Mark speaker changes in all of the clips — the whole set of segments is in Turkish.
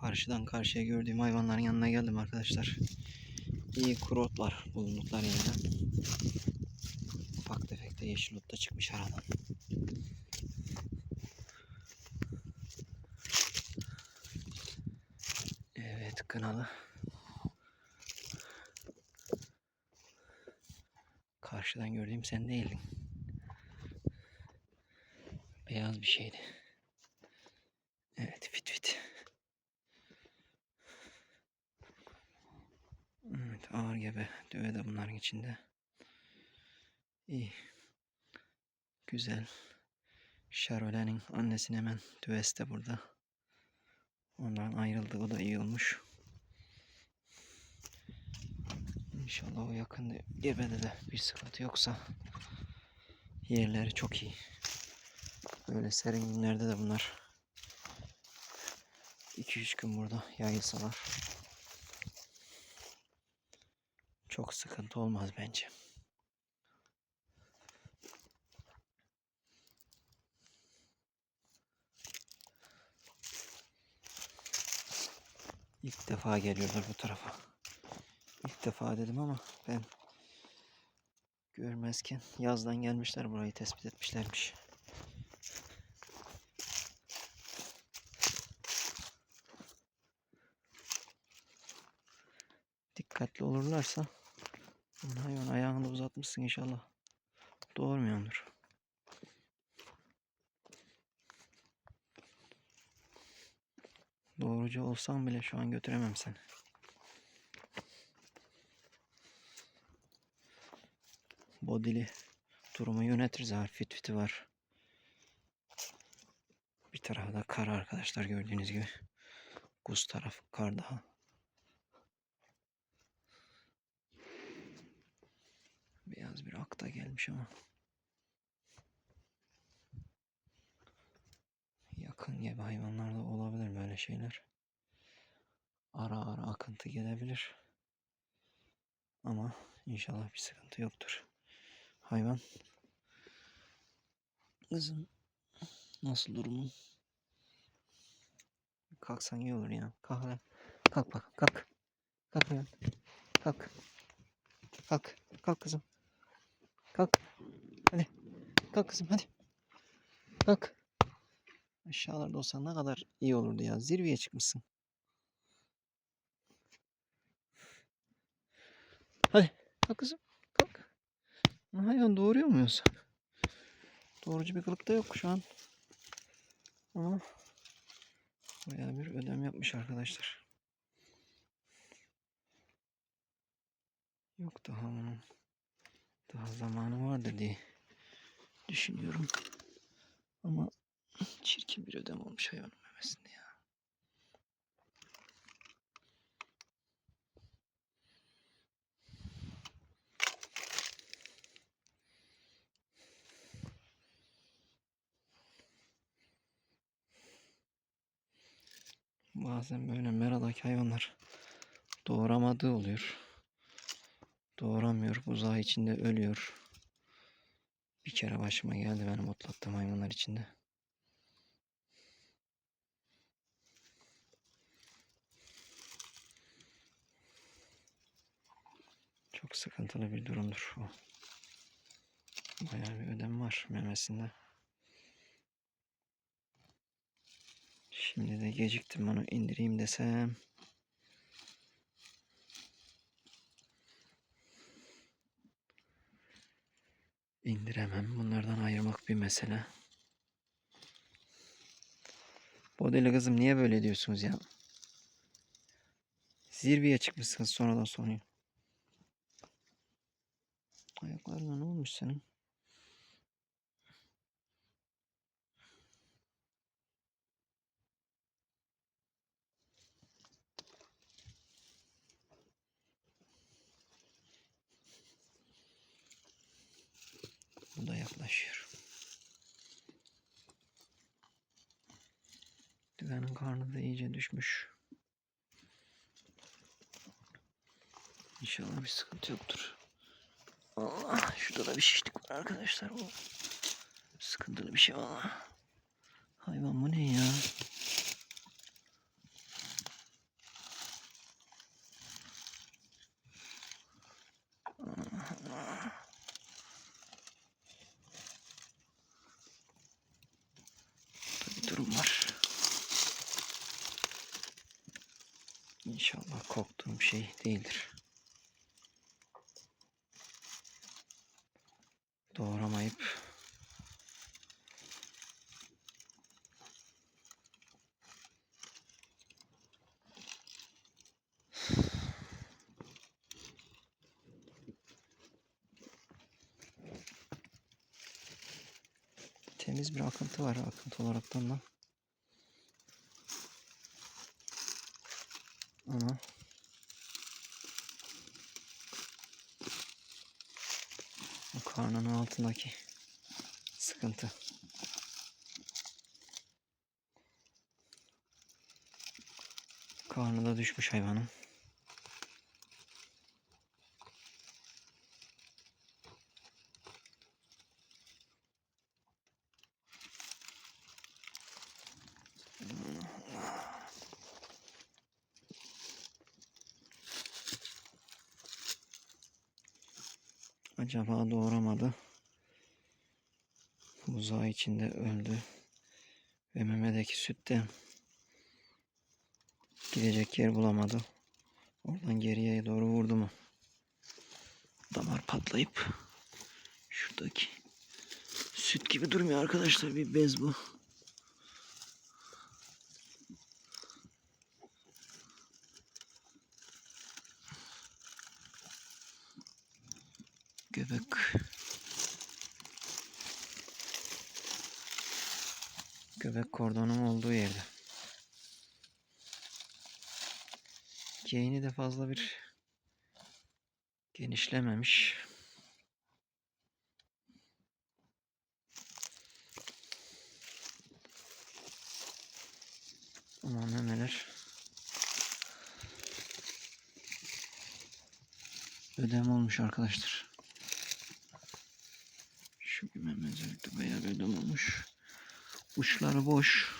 Speaker 1: Karşıdan karşıya gördüğüm hayvanların yanına geldim arkadaşlar. İyi kuru otlar bulundukları yerden. Ufak tefek de yeşil ot da çıkmış aradan. Evet kınalı. Karşıdan gördüğüm sen değildin. Beyaz bir şeydi. Evet fit fit. Ağır gebe düve de bunların içinde. İyi. Güzel. Şarole'nin annesinin hemen düvesi de burada. Ondan ayrıldı. O da iyi olmuş. İnşallah o yakın gebede de bir sıkıntı yoksa yerleri çok iyi. Böyle serin günlerde de bunlar 2-3 gün burada yayılsalar çok sıkıntı olmaz bence. İlk defa geliyorlar bu tarafa. İlk defa dedim ama ben görmezken yazdan gelmişler burayı tespit etmişlermiş. Dikkatli olurlarsa hayvan ayağını da uzatmışsın inşallah. Doğurmuyordur. Doğrucu olsam bile şu an götüremem seni. Bodili durumu yönetir zaten fit fiti var. Bir tarafı da kar arkadaşlar gördüğünüz gibi. Kuz tarafı kar daha. Beyaz bir akta gelmiş ama. Yakın gibi hayvanlarda olabilir böyle şeyler. Ara ara akıntı gelebilir. Ama inşallah bir sıkıntı yoktur. Hayvan. Kızım nasıl durumun? Kalksan iyi olur ya. Kalk lan. Kalk bak kalk. Kalk lan. Kalk. Kalk. Kalk kızım. Kalk. Hadi. Kalk kızım hadi. Kalk. Aşağılarda olsan ne kadar iyi olurdu ya. Zirveye çıkmışsın. Hadi. Kalk kızım. Kalk. Hayvan doğuruyor muyuz? Doğrucu bir kılık da yok şu an. Ama bayağı bir ödem yapmış arkadaşlar. Yok daha onun daha zamanı vardır diye düşünüyorum. Ama çirkin bir ödem olmuş hayvanın memesinde ya. Bazen böyle meradaki hayvanlar doğuramadığı oluyor. Doğuramıyor. Buzağı içinde ölüyor. Bir kere başıma geldi benim otlattığım hayvanlar içinde. Çok sıkıntılı bir durumdur bu. Bayağı bir ödem var memesinde. Şimdi de geciktim onu indireyim desem. İndiremem. Bunlardan ayırmak bir mesele. Bodeli kızım niye böyle diyorsunuz ya? Zirveye çıkmışsınız sonradan sonuyor. Ayaklarına ne olmuş senin? Da yaklaşıyor. Düvenin karnı da iyice düşmüş. İnşallah bir sıkıntı yoktur. Allah şurada da bir şişlik var arkadaşlar. Bu sıkıntılı bir şey valla. Hayvan bu ne ya? İnşallah korktuğum şey değildir. Doğramayıp temiz bir akıntı var akıntı olaraktan da. Ama o karnının altındaki sıkıntı. Karnı da düşmüş hayvanın. Acaba doğuramadı. Buzağı içinde öldü. Ve memedeki süt de gidecek yer bulamadı. Oradan geriye doğru vurdu mu? Damar patlayıp şuradaki süt gibi durmuyor arkadaşlar. Bir bez bu. Göbek göbek kordonum olduğu yerde. Geyini de fazla bir genişlememiş. Ama memeler ödem olmuş arkadaşlar. Şu bir meme özellikle bayağı bir ödem olmuş. Uçları boş.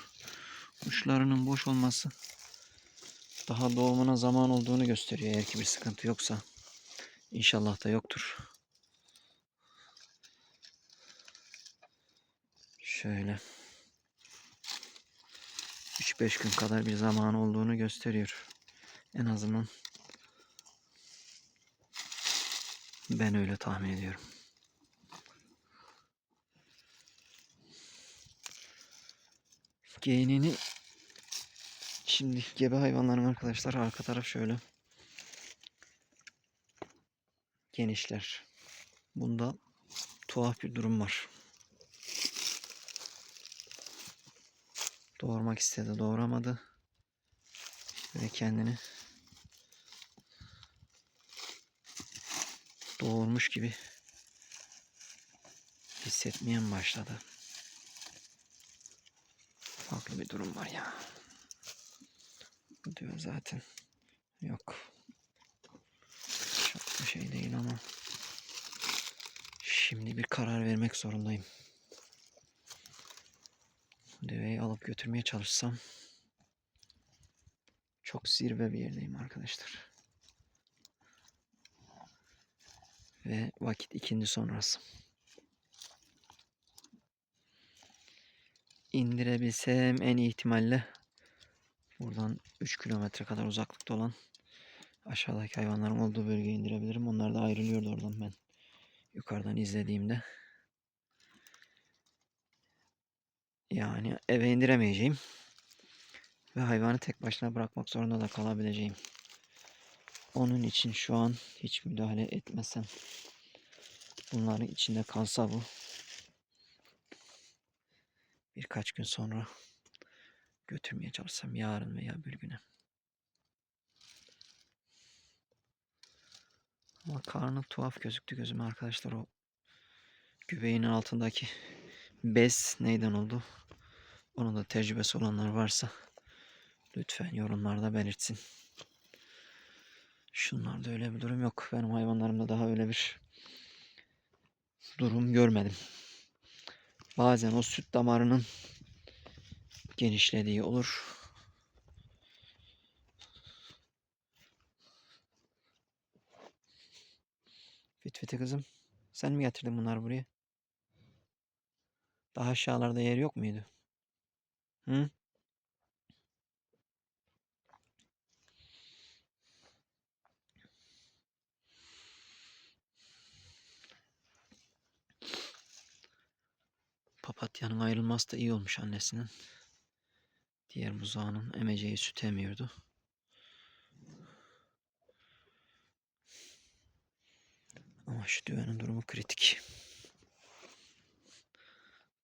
Speaker 1: Uçlarının boş olması daha doğumuna zaman olduğunu gösteriyor eğer ki bir sıkıntı yoksa. İnşallah da yoktur. Şöyle 3-5 gün kadar bir zaman olduğunu gösteriyor. En azından ben öyle tahmin ediyorum. Geynini Şimdi gebe hayvanlarım arkadaşlar arka taraf şöyle. Genişler. Bunda tuhaf bir durum var. Doğurmak istedi, doğuramadı. Ve kendini doğurmuş gibi hissetmeye başladı? Farklı bir durum var ya diyor zaten. Yok. Çok bir şey değil ama şimdi bir karar vermek zorundayım. Deveyi alıp götürmeye çalışsam çok zirve bir yerdeyim arkadaşlar. Ve vakit ikindi sonrası. İndirebilsem en iyi ihtimalle Buradan 3 kilometre kadar uzaklıkta olan aşağıdaki hayvanların olduğu bölgeye indirebilirim. Onlar da ayrılıyordu oradan ben yukarıdan izlediğimde. Yani eve indiremeyeceğim. Ve hayvanı tek başına bırakmak zorunda da kalabileceğim. Onun için şu an hiç müdahale etmesem. Bunların içinde kalsa bu. Birkaç gün sonra götürmeye çalışsam yarın veya bir güne. Ama karnı tuhaf gözüktü gözüme arkadaşlar o göbeğinin altındaki bez neyden oldu? Onun da tecrübesi olanlar varsa lütfen yorumlarda belirtsin. Şunlarda öyle bir durum yok. Benim hayvanlarımda daha öyle bir durum görmedim. Bazen o süt damarının genişlediği olur. Fit fiti kızım. Sen mi getirdin bunları buraya? Daha aşağılarda yer yok muydu? Hı? Batya'nın ayrılması da iyi olmuş annesinin. Diğer buzağının emeceği süt emiyordu. Ama şu düvenin durumu kritik.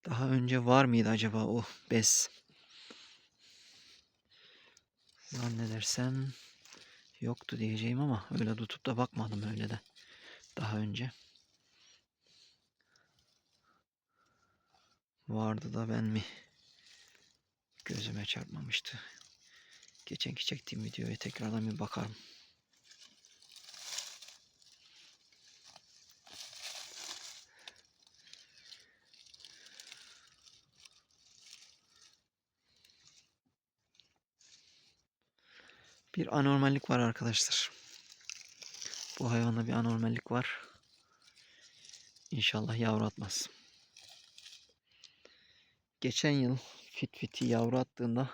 Speaker 1: Daha önce var mıydı acaba o bez? Zannedersem yoktu diyeceğim ama öyle tutup da bakmadım öyle de daha önce. Vardı da ben mi gözüme çarpmamıştı. Geçenki çektiğim videoya tekrardan bir bakarım. Bir anormallik var arkadaşlar. Bu hayvanda bir anormallik var. İnşallah yavru atmaz. Geçen yıl fit fiti yavru attığında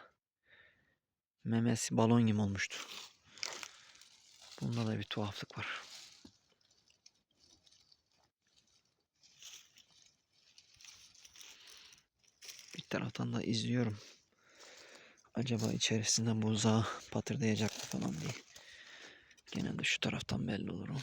Speaker 1: memesi balon gibi olmuştu. Bunda da bir tuhaflık var. Bir taraftan da izliyorum. Acaba içerisinden buzağı patırdayacak mı falan diye. Genelde şu taraftan belli olur o.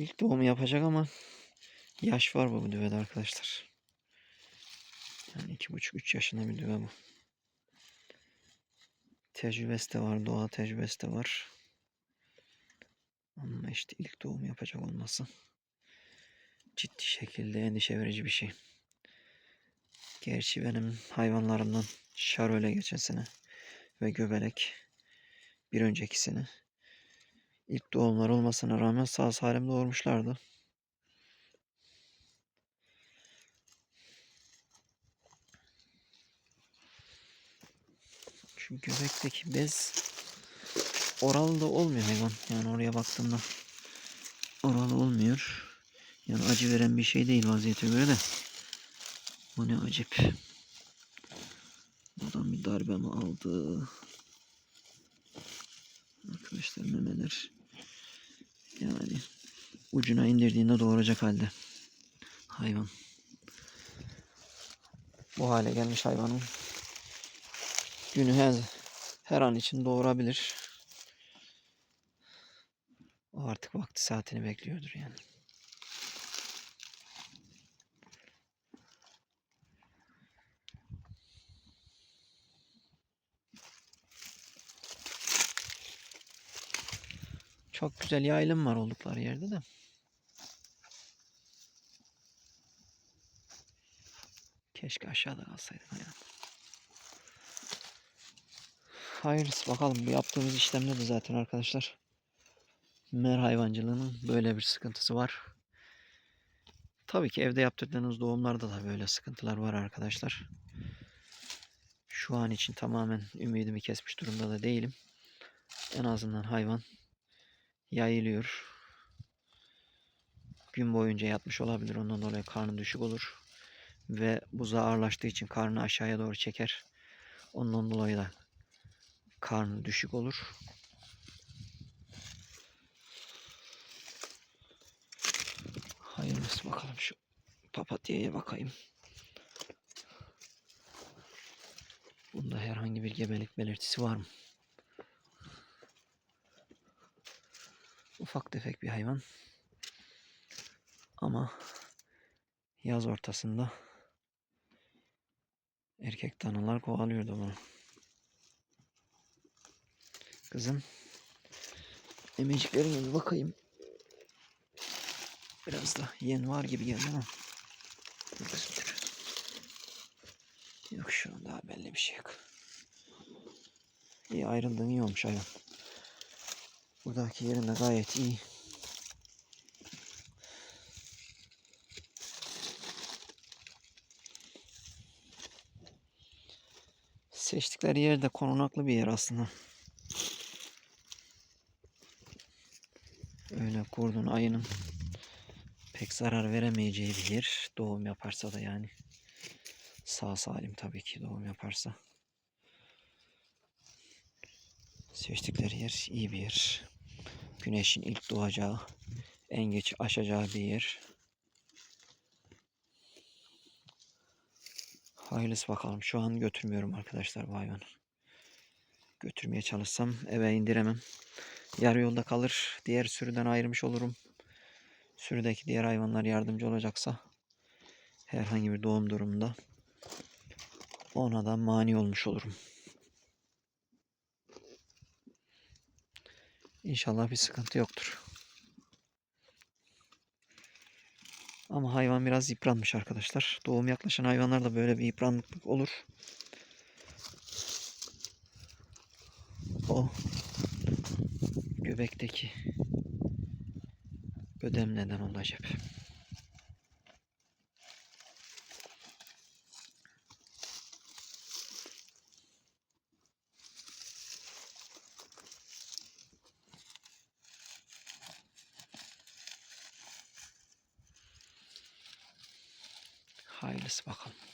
Speaker 1: İlk doğumu yapacak ama yaş var bu, düvede arkadaşlar. Yani iki buçuk üç yaşında bir düve bu. Tecrübesi de var, doğa tecrübesi de var. Ama işte ilk doğum yapacak olması ciddi şekilde endişe verici bir şey. Gerçi benim hayvanlarımdan şaröle geçen sene ve göbelek bir önceki sene ilk doğumlar olmasına rağmen sağ salim doğurmuşlardı. Şu göbekteki bez oralı da olmuyor hayvan. Yani oraya baktığımda oralı olmuyor. Yani acı veren bir şey değil vaziyete göre de. Bu ne acip. Buradan bir darbe mi aldı? Arkadaşlar memeler. Yani ucuna indirdiğinde doğuracak halde. Hayvan. Bu hale gelmiş hayvanın günü her, her an için doğurabilir. O artık vakti saatini bekliyordur yani. Çok güzel yaylım var oldukları yerde de. Keşke aşağıda kalsaydım ya. Hayırlısı bakalım. Bu yaptığımız işlemde de zaten arkadaşlar mer hayvancılığının böyle bir sıkıntısı var. Tabii ki evde yaptırdığınız doğumlarda da böyle sıkıntılar var arkadaşlar. Şu an için tamamen ümidimi kesmiş durumda da değilim. En azından hayvan yayılıyor. Gün boyunca yatmış olabilir. Ondan dolayı karnı düşük olur. Ve buzağı ağırlaştığı için karnı aşağıya doğru çeker. Ondan dolayı da karnı düşük olur. Hayırlısı bakalım şu papatyaya bakayım. Bunda herhangi bir gebelik belirtisi var mı? Ufak tefek bir hayvan. Ama yaz ortasında erkek danalar kovalıyordu bunu. Kızım. Emeciklerine bir bakayım. Biraz da yem var gibi geldi ama. Yok şu an daha belli bir şey yok. İyi ayrıldığın iyi olmuş hayvan. Buradaki yerin de gayet iyi. Seçtikleri yer de korunaklı bir yer aslında. Öyle kurdun ayının pek zarar veremeyeceği bir yer. Doğum yaparsa da yani. Sağ salim tabii ki doğum yaparsa. Seçtikleri yer iyi bir yer. Güneşin ilk doğacağı, en geç aşacağı bir yer. Hayırlısı bakalım. Şu an götürmüyorum arkadaşlar bu hayvanı. Götürmeye çalışsam eve indiremem. Yarı yolda kalır. Diğer sürüden ayrılmış olurum. Sürüdeki diğer hayvanlar yardımcı olacaksa herhangi bir doğum durumunda ona da mani olmuş olurum. İnşallah bir sıkıntı yoktur. Ama hayvan biraz yıpranmış arkadaşlar. Doğum yaklaşan hayvanlarda böyle bir yıpranıklık olur. O göbekteki ödem neden olacak. Hayırlısı bakalım.